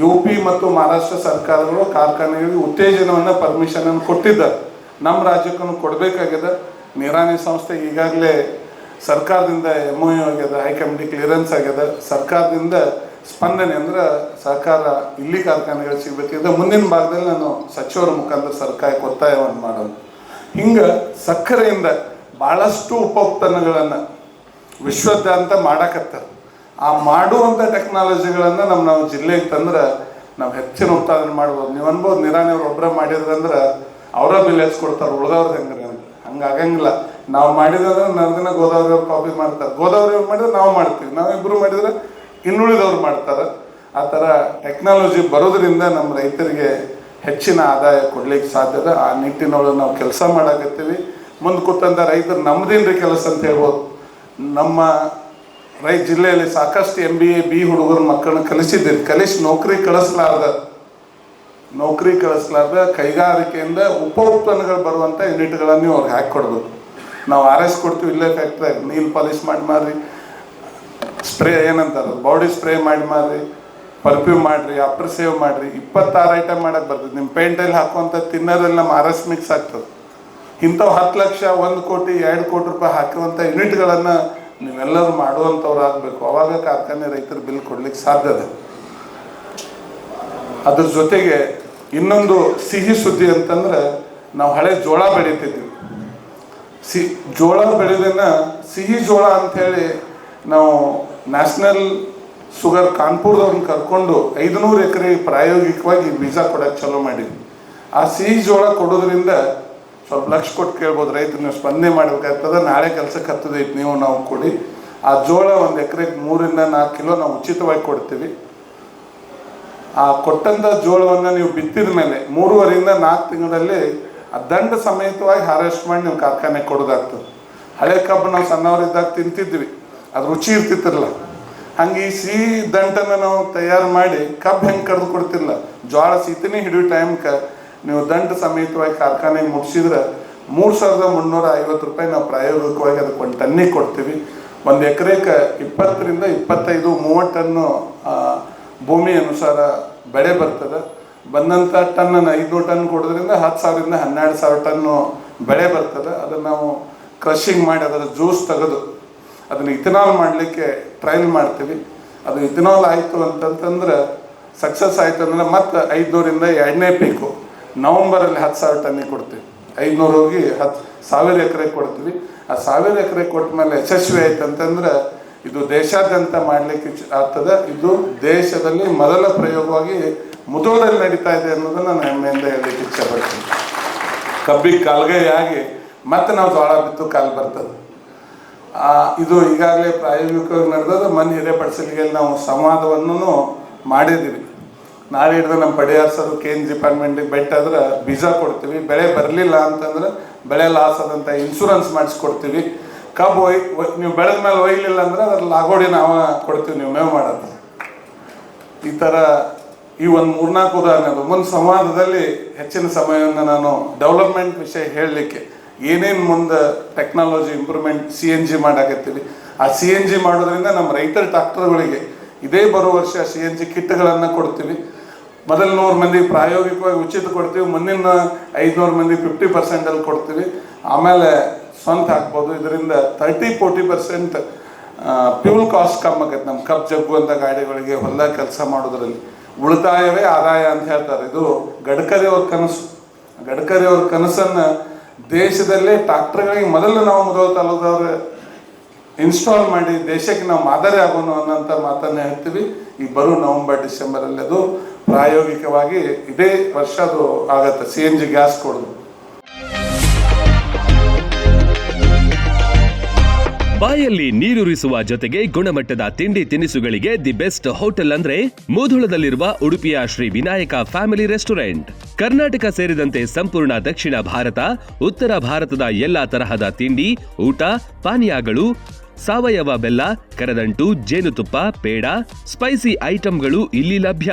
U P ಮತ್ತು ಮಹಾರಾಷ್ಟ್ರ ಸರ್ಕಾರಗಳು ಕಾರ್ಖಾನೆಗಳಿಗೆ ಉತ್ತೇಜನವನ್ನು ಪರ್ಮಿಷನ್ ಅನ್ನು ಕೊಟ್ಟಿದ್ದಾರೆ. ನಮ್ಮ ರಾಜ್ಯಕ್ಕೂ ಕೊಡಬೇಕಾಗಿದೆ. ನಿರಾಣಿ ಸಂಸ್ಥೆ ಈಗಾಗಲೇ ಸರ್ಕಾರದಿಂದ ಎಂ ಒ ಆಗ್ಯದ ಹೈಕಮಿಟಿ ಕ್ಲಿಯರೆನ್ಸ್ ಆಗ್ಯದ ಸರ್ಕಾರದಿಂದ ಸ್ಪಂದನೆ ಅಂದ್ರೆ ಸರ್ಕಾರ ಇಲ್ಲಿ ಕಾರ್ಖಾನೆಗಳು ಸಿಗಬೇಕಿದೆ ಮುಂದಿನ ಭಾಗದಲ್ಲಿ ನಾನು ಸಚಿವರ ಮುಖಾಂತರ ಸರ್ಕಾರಕ್ಕೆ ಒತ್ತಾಯವನ್ನು ಮಾಡೋದು. ಹಿಂಗೆ ಸಕ್ಕರೆಯಿಂದ ಭಾಳಷ್ಟು ಉಪ ಉತ್ಪನ್ನಗಳನ್ನು ವಿಶ್ವದಾದ್ಯಂತ ಮಾಡಕತ್ತಾರೆ. ಆ ಮಾಡುವಂಥ ಟೆಕ್ನಾಲಜಿಗಳನ್ನು ನಮ್ಮ ನಾವು ಜಿಲ್ಲೆಗೆ ತಂದ್ರೆ ನಾವು ಹೆಚ್ಚಿನ ಉತ್ಪಾದನೆ ಮಾಡ್ಬೋದು. ನೀವು ಅನ್ಬೋದು ನಿರಾಣಿಯವ್ರು ಒಬ್ಬರೇ ಮಾಡಿದ್ರಂದ್ರೆ ಅವರ ಬಿಲ್ ಕೊಡ್ತಾರೆ ಉಳ್ದವ್ರದ್ದು ಹೆಂಗ್ರಿ ಅಂತ. ಹಂಗೆ ಆಗಂಗಿಲ್ಲ. ನಾವು ಮಾಡಿದ್ರೆ ನರ್ದಿನ ಗೋದಾವರಿ ಅವ್ರು ಕಾಪಿ ಮಾಡ್ತಾರೆ. ಗೋದಾವರಿ ಅವ್ರು ಮಾಡಿದ್ರೆ ನಾವು ಮಾಡ್ತೀವಿ. ನಾವಿಬ್ಬರು ಮಾಡಿದ್ರೆ ಇನ್ನುಳಿದವ್ರು ಮಾಡ್ತಾರೆ. ಆ ಥರ ಟೆಕ್ನಾಲಜಿ ಬರೋದ್ರಿಂದ ನಮ್ಮ ರೈತರಿಗೆ ಹೆಚ್ಚಿನ ಆದಾಯ ಕೊಡ್ಲಿಕ್ಕೆ ಸಾಧ್ಯದ ಆ ನಿಟ್ಟಿನೊಳಗೆ ನಾವು ಕೆಲಸ ಮಾಡಾಕತ್ತೀವಿ. ಮುಂದೆ ಕೂತಂತ ರೈತರು ನಮ್ದೇನ್ರಿ ಕೆಲಸ ಅಂತ ಹೇಳ್ಬೋದು. ನಮ್ಮ ರೈ ಜಿಲ್ಲೆಯಲ್ಲಿ ಸಾಕಷ್ಟು ಎಂ ಬಿ ಎ ಬಿ ಹುಡುಗರ ಮಕ್ಕಳನ್ನ ಕಲಿಸಿದ್ದೀರಿ. ಕಲಿಸಿ ನೌಕರಿ ಕಳಿಸ್ಲಾರ್ದ ನೌಕರಿ ಕಳಿಸ್ಲಾರ್ದ ಕೈಗಾರಿಕೆಯಿಂದ ಉಪ ಉತ್ಪನ್ನಗಳು ಬರುವಂಥ ಯೂನಿಟ್ಗಳನ್ನು ಅವ್ರಿಗೆ ಹಾಕಿ ಕೊಡ್ಬೇಕು. ನಾವು ಆರ್ ಎಸ್ ಕೊಡ್ತೀವಿ ಇಲ್ಲೇ ಫ್ಯಾಕ್ಟ್ರಿಯಾಗಿ ನೀಲ್ ಪಾಲಿಶ್ ಮಾಡಿ ಮಾರಿ ಸ್ಪ್ರೇ ಏನಂತಾರೆ? ಬಾಡಿ ಸ್ಪ್ರೇ ಮಾಡಿ ಮಾರಿ ಪರ್ಫ್ಯೂಮ್ ಮಾಡಿರಿ ಅಪ್ರ ಸೇವ್ ಮಾಡಿರಿ. ಇಪ್ಪತ್ತಾರು ಐಟಮ್ ಮಾಡೋಕ್ಕೆ ಬರ್ತದೆ ನಿಮ್ಮ ಪೇಂಟಲ್ಲಿ ಹಾಕುವಂಥ ತಿನ್ನೋದ್ರಲ್ಲಿ ನಮ್ಮ ಆರ್ ಎಸ್ ಮಿಕ್ಸ್ ಆಗ್ತದೆ. ಇಂಥವು ಹತ್ತು ಲಕ್ಷ, ಒಂದು ಕೋಟಿ, ಎರಡು ಕೋಟಿ ರೂಪಾಯಿ ಹಾಕುವಂಥ ಯೂನಿಟ್ಗಳನ್ನು ನೀವೆಲ್ಲರೂ ಮಾಡುವಂಥವ್ರು ಆಗಬೇಕು ಅವಾಗ ಕಾರ್ಖಾನೆ ರೈತರು ಬಿಲ್ ಕೊಡ್ಲಿಕ್ಕೆ ಸಾಧ್ಯ ಇದೆ ಅದ್ರ ಜೊತೆಗೆ ಇನ್ನೊಂದು ಸಿಹಿ ಸುದ್ದಿ ಅಂತಂದ್ರೆ ನಾವು ಹಳೆ ಜೋಳ ಬೆಳೀತಿದ್ವಿ. ಸಿ ಜೋಳ ಬೆಳೆದನ್ನ ಸಿಹಿ ಜೋಳ ಅಂಥೇಳಿ ನಾವು ನ್ಯಾಷನಲ್ ಶುಗರ್ ಕಾನ್ಪುರದವ್ರನ್ನ ಕರ್ಕೊಂಡು ಐದುನೂರು ಎಕರೆ ಪ್ರಾಯೋಗಿಕವಾಗಿ ಬೀಜ ಕೊಡಕ್ಕೆ ಚಾಲೂ ಮಾಡಿದ್ವಿ. ಆ ಸಿಹಿ ಜೋಳ ಕೊಡೋದ್ರಿಂದ ಸ್ವಲ್ಪ ಲಕ್ಷ ಕೊಟ್ಟು ಕೇಳ್ಬೋದು ರೈತರು ನೀವು ಸ್ಪಂದನೆ ಮಾಡಬೇಕಾಗ್ತದೆ, ನಾಳೆ ಕೆಲಸಕ್ಕೆ ಹತ್ತದೈತಿ ನೀವು ನಾವು ಕೊಡಿ. ಆ ಜೋಳ ಒಂದು ಎಕರೆಗೆ ಮೂರಿಂದ ನಾಲ್ಕು ಕಿಲೋ ನಾವು ಉಚಿತವಾಗಿ ಕೊಡ್ತೀವಿ. ಆ ಕೊಟ್ಟಂಥ ಜೋಳವನ್ನು ನೀವು ಬಿತ್ತಿದ ಮೇಲೆ ಮೂರುವರೆಯಿಂದ ನಾಲ್ಕು ತಿಂಗಳಲ್ಲಿ ಆ ದಂಡ ಸಮೇತವಾಗಿ ಹಾರ್ವೆಸ್ಟ್ ಮಾಡಿ ನೀವು ಕಾರ್ಖಾನೆ ಕೊಡೋದಾಗ್ತದೆ. ಹಳೆ ಕಬ್ಬು ನಾವು ಸಣ್ಣವರಿದ್ದಾಗ ತಿಂತಿದ್ವಿ, ಅದು ರುಚಿ ಇರ್ತಿತ್ತಿರಲ್ಲ ಹಂಗೆ ಈ ಸಿಹಿ ದಂಟನ್ನು ನಾವು ತಯಾರು ಮಾಡಿ ಕಬ್ಬು ಹೆಂಗೆ ಕಡ್ದು ಕೊಡ್ತಿಲ್ಲ ಜೋಳ ಸೀತನೇ ಹಿಡಿಯೋ ಟೈಮ್ಗೆ ನೀವು ದಂಡ ಸಮೇತವಾಗಿ ಕಾರ್ಖಾನೆಗೆ ಮುಗಿಸಿದ್ರೆ ಮೂರು ಸಾವಿರದ ಮುನ್ನೂರ ಐವತ್ತು ರೂಪಾಯಿ ನಾವು ಪ್ರಾಯೋಗಿಕವಾಗಿ ಅದಕ್ಕೆ ಒಂದು ಟನ್ನಿಗೆ ಕೊಡ್ತೀವಿ. ಒಂದು ಎಕರೆಗೆ ಇಪ್ಪತ್ತರಿಂದ ಇಪ್ಪತ್ತೈದು ಮೂವತ್ತು ಟನ್ನು ಭೂಮಿ ಅನುಸಾರ ಬೆಳೆ ಬರ್ತದೆ. ಬಂದಂಥ ಟನ್ನನ್ನು ಐದುನೂರು ಟನ್ ಕೊಡೋದ್ರಿಂದ ಹತ್ತು ಸಾವಿರದಿಂದ ಹನ್ನೆರಡು ಸಾವಿರ ಟನ್ನು ಬೆಳೆ ಬರ್ತದೆ. ಅದನ್ನು ನಾವು ಕ್ರಷಿಂಗ್ ಮಾಡಿ ಅದರ ಜ್ಯೂಸ್ ತೆಗೆದು ಅದನ್ನು ಇಥನಾಲ್ ಮಾಡಲಿಕ್ಕೆ ಟ್ರಯಲ್ ಮಾಡ್ತೀವಿ. ಅದು ಇಥನಾಲ್ ಆಯಿತು ಅಂತಂತಂದ್ರೆ ಸಕ್ಸಸ್ ಆಯಿತು ಅಂದರೆ ಮತ್ತೆ ಐದುನೂರಿಂದ ಎರಡನೇ ಪೀಕು ನವಂಬರಲ್ಲಿ ಹತ್ತು ಸಾವಿರ ಟನ್ನಿಗೆ ಕೊಡ್ತೀವಿ. ಐದುನೂರು ಹೋಗಿ ಹತ್ತು ಸಾವಿರ ಎಕರೆ ಕೊಡ್ತೀವಿ. ಆ ಸಾವಿರ ಎಕರೆ ಕೊಟ್ಟ ಮೇಲೆ ಯಶಸ್ವಿ ಆಯ್ತು ಅಂತಂದ್ರೆ ಇದು ದೇಶಾದ್ಯಂತ ಮಾಡಲಿಕ್ಕೆ ಆಗ್ತದೆ. ಇದು ದೇಶದಲ್ಲಿ ಮೊದಲ ಪ್ರಯೋಗವಾಗಿ ಮುದೋಳಲ್ಲಿ ನಡೀತಾ ಇದೆ ಅನ್ನೋದನ್ನು ನಾನು ಹೆಮ್ಮೆಯಿಂದ ಹೇಳಲಿಕ್ಕೆ ಇಚ್ಛೆಪಡ್ತೀನಿ ಕಬ್ಬಿಗೆ ಕಾಲ್ಗೈಯಾಗಿ ಮತ್ತೆ ನಾವು ಜೋಳ ಬಿತ್ತು, ಕಾಲು ಬರ್ತದೆ. ಇದು ಈಗಾಗಲೇ ಪ್ರಾಯೋಗಿಕವಾಗಿ ನಡೆದದ ಮನ್ ಹಿರೇಪಡಿಸಲಿಗೆಯಲ್ಲಿ ನಾವು ಸಂವಾದವನ್ನು ಮಾಡಿದ್ದೀವಿ. ನಾಳೆ ಹಿಡಿದು ನಮ್ಮ ಪಡಿಯಾರ್ ಸರ್ ಕೆ ಎನ್ ಡಿಪಾರ್ಟ್ಮೆಂಟಿಗೆ ಬೆಟ್ಟಾದ್ರೆ ಬೀಜ ಕೊಡ್ತೀವಿ. ಬೆಳೆ ಬರಲಿಲ್ಲ ಅಂತಂದ್ರೆ ಬೆಳೆ ಲಾಸ್ ಆದಂಥ ಇನ್ಶೂರೆನ್ಸ್ ಮಾಡಿಸ್ಕೊಡ್ತೀವಿ. ಕಬ್ಬು ಒಯ್ ನೀವು ಬೆಳೆದ ಮೇಲೆ ಒಯ್ಲಿಲ್ಲ ಅಂದ್ರೆ ಅದ್ರ ಲಾಗೋಡಿ ನಾವು ಕೊಡ್ತೀವಿ, ನೀವು ಮೇವು ಮಾಡೋದು. ಈ ಥರ ಈ ಒಂದು ಮೂರ್ನಾಲ್ಕು ಉದಾಹರಣೆ ಮುಂದೆ ಸಂವಾದದಲ್ಲಿ ಹೆಚ್ಚಿನ ಸಮಯವನ್ನು ನಾನು ಡೆವಲಪ್ಮೆಂಟ್ ವಿಷಯ ಹೇಳಲಿಕ್ಕೆ. ಏನೇನು ಮುಂದೆ technology improvement C N G ಮಾಡಾಕತ್ತೀವಿ. ಆ ಸಿ ಎನ್ ಜಿ ಮಾಡೋದ್ರಿಂದ ನಮ್ಮ ರೈತರ ಟ್ರಾಕ್ಟರ್ಗಳಿಗೆ ಇದೇ ಬರೋ ವರ್ಷ ಸಿ ಎನ್ ಜಿ ಕಿಟ್ಗಳನ್ನು ಕೊಡ್ತೀವಿ. ಮೊದಲು ನೂರು ಮಂದಿ ಪ್ರಾಯೋಗಿಕವಾಗಿ ಉಚಿತ ಕೊಡ್ತೀವಿ, ಮುಂದಿನ ಐದುನೂರು ಮಂದಿ ಫಿಫ್ಟಿ ಪರ್ಸೆಂಟಲ್ಲಿ ಕೊಡ್ತೀವಿ. ಆಮೇಲೆ ಸ್ವಂತ ಹಾಕ್ಬೋದು. ಇದರಿಂದ thirty forty percent fuel cost ಕಮ್ಮಿ ಆಗತ್ತೆ. ನಮ್ಮ ಕಪ್ ಜಗ್ಗುವಂಥ ಗಾಡಿಗಳಿಗೆ ಹೊಲ ಕೆಲಸ ಮಾಡೋದ್ರಲ್ಲಿ. ಉಳಿತಾಯವೇ ಆದಾಯ ಅಂತ ಹೇಳ್ತಾರೆ. ಇದು ಗಡ್ಕರಿ ಅವ್ರ ಕನಸು. ಗಡ್ಕರಿ ಅವ್ರ ಕನಸನ್ನು ದೇಶದಲ್ಲೇ ಟ್ರಾಕ್ಟರ್ಗಳಿಗೆ ಮೊದಲು ನಾವು ಮೊದಲು ತಾಲೂಕದವ್ರು ಇನ್ಸ್ಟಾಲ್ ಮಾಡಿ ದೇಶಕ್ಕೆ ನಾವು ಮಾದರಿ ಆಗೋಣ ಅನ್ನೋಂಥ ಮಾತನ್ನು ಹೇಳ್ತೀವಿ. ಈ ಬರೋ ನವೆಂಬರ್ ಡಿಸೆಂಬರಲ್ಲಿ ಅದು ಪ್ರಾಯೋಗಿಕವಾಗಿ ಇದೇ ವರ್ಷ ಅದು ಆಗತ್ತೆ. ಸಿ ಎನ್ ಜಿ ಗ್ಯಾಸ್ ಕೊಡೋದು. ಬಾಯಲ್ಲಿ ನೀರುರಿಸುವ ಜೊತೆಗೆ ಗುಣಮಟ್ಟದ ತಿಂಡಿ ತಿನಿಸುಗಳಿಗೆ ದಿ ಬೆಸ್ಟ್ ಹೋಟೆಲ್ ಅಂದ್ರೆ ಮೂಧುಳದಲ್ಲಿರುವ ಉಡುಪಿಯ ಶ್ರೀ ವಿನಾಯಕ ಫ್ಯಾಮಿಲಿ ರೆಸ್ಟೋರೆಂಟ್. ಕರ್ನಾಟಕ ಸೇರಿದಂತೆ ಸಂಪೂರ್ಣ ದಕ್ಷಿಣ ಭಾರತ, ಉತ್ತರ ಭಾರತದ ಎಲ್ಲಾ ತರಹದ ತಿಂಡಿ, ಊಟ, ಪಾನೀಯಗಳು, ಸಾವಯವ ಬೆಲ್ಲ, ಕರದಂಟು, ಜೇನುತುಪ್ಪ, ಪೇಡ, ಸ್ಪೈಸಿ ಐಟಂಗಳು ಇಲ್ಲಿ ಲಭ್ಯ.